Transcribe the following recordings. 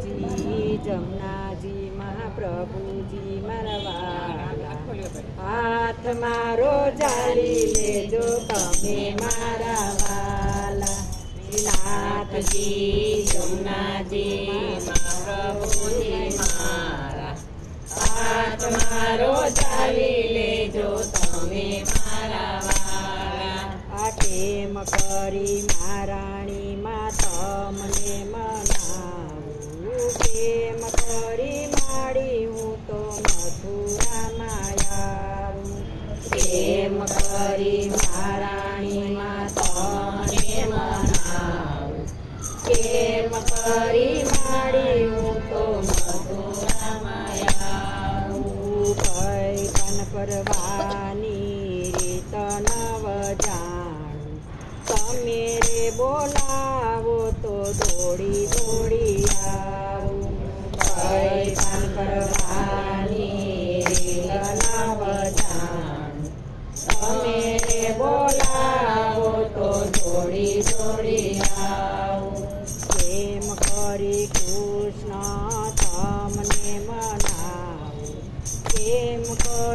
પ્રભુજી જમનાજી મહાપ્રભુજી મારા હાથ મારો જાળી લેજો તમે મારા વાલા નાથજી જમનાજી મહાપ્રભુજી મારા હાથ મારો જાળી લેજો તમે મારા વાલા આ કેમ કરી કરી માડી હું તો તન કરવાની રીત નવ જાણું તમે બોલાવો તો દોડી દોડી આવું તન કરવાની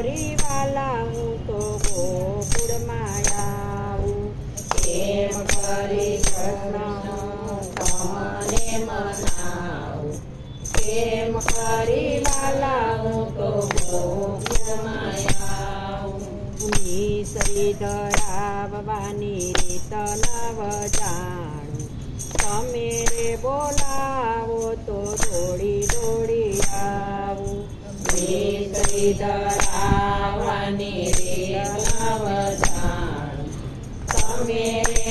કરી વાલા હું તો ગોકુળમાં આવું કેમ કરી કૃષ્ણ તમને મનાવું કેમ કરી વાલા હું તો ગોકુળમાં આવું મિસરી ધરાવવાની રીત નવ જાણું. તમે રે બોલાવો તો દોડી દોડી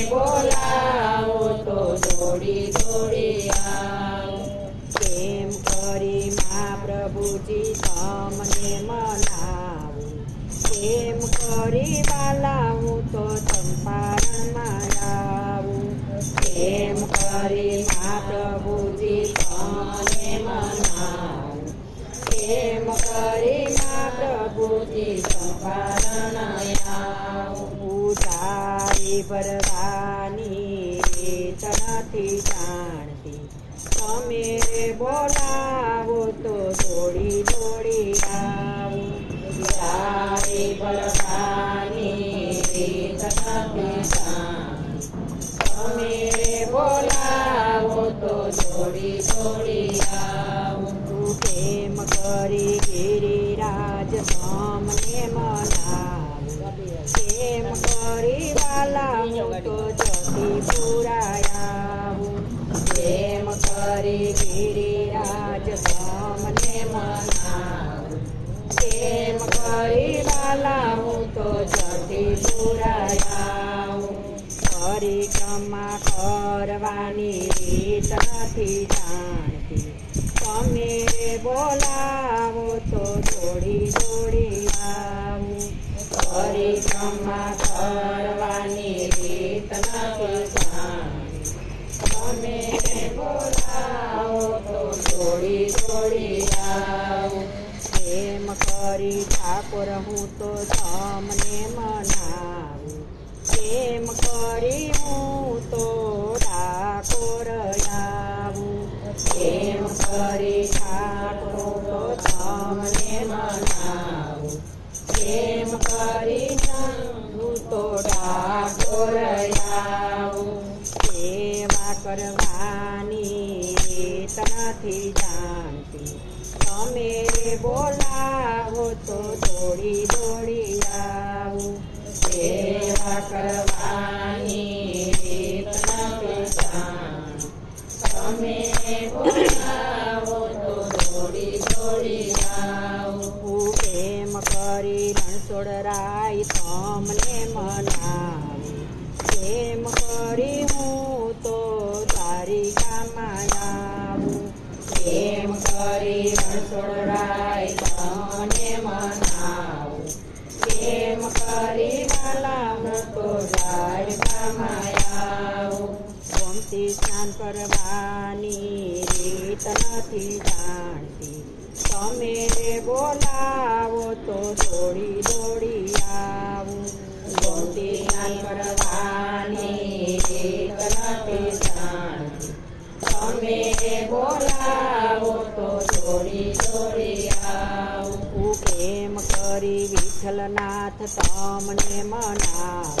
બોલાવો તો દોડી દોડી આવું કેમ કરી મા પ્રભુજી તમને મનાવું કેમ કરી વાલા તો ચંપારણમાં આવું કેમ કરી કરી મા પ્રભુજી આવું તારી ભરવાની રીત જાણતી. તમે રે હું તો જતી પુરાયાવું કેમ કરી ગિરિરાજ તમને મનાવું કેમ કરી હું તો જતી પુરાયાવું પરિક્રમા કરવાની રીત નથી જાણતી તમે બોલાવો તો દોડી દોડી આવું પરિક્રમા દોડી આવું કેમ કરી ઠાકોર હું તો તમને મનાવું. પ્રેમ કરી હું તો ઠાકોર આવું પ્રેમ કરી ઠાકોર તો તમને મનાવું. પ્રેમ કરી હું તો ઠાકોર આવું સેવા કરવાની તમે બોલાવો તો દોડી દોડી આવું. સેવા કરવાની રીત તમે બોલાવો તો દોડી દોડી આવું. એમ કરી રણછોડરાય, તમને ગમતી સ્નાન કરવાની રીત નથી જાણતી તમે બોલાવો તો દોડી દોડી આવું ગમતી સ્નાન કરવાની રીત નથી જાણતી તમે બોલાવો તો દોડી દોડી વિઠ્ઠલનાથ તમને મનાવ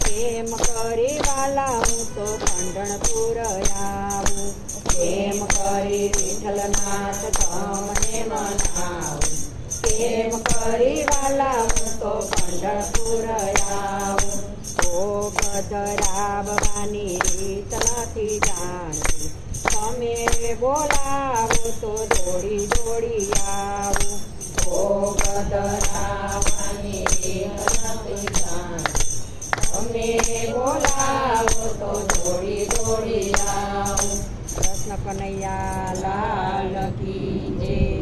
કેમ કરી વાલા હું તો પંઢરપુર આવું કેમ કરી વિઠ્ઠલનાથ તમને મનાવું કેમ કરી વાલા હું તો પંઢરપુર આવું ઓ ગદરાવવાની રીત નથી જાણતી તમે બોલાવો તો દોડી દોડી કનૈયા લાલ કી જય.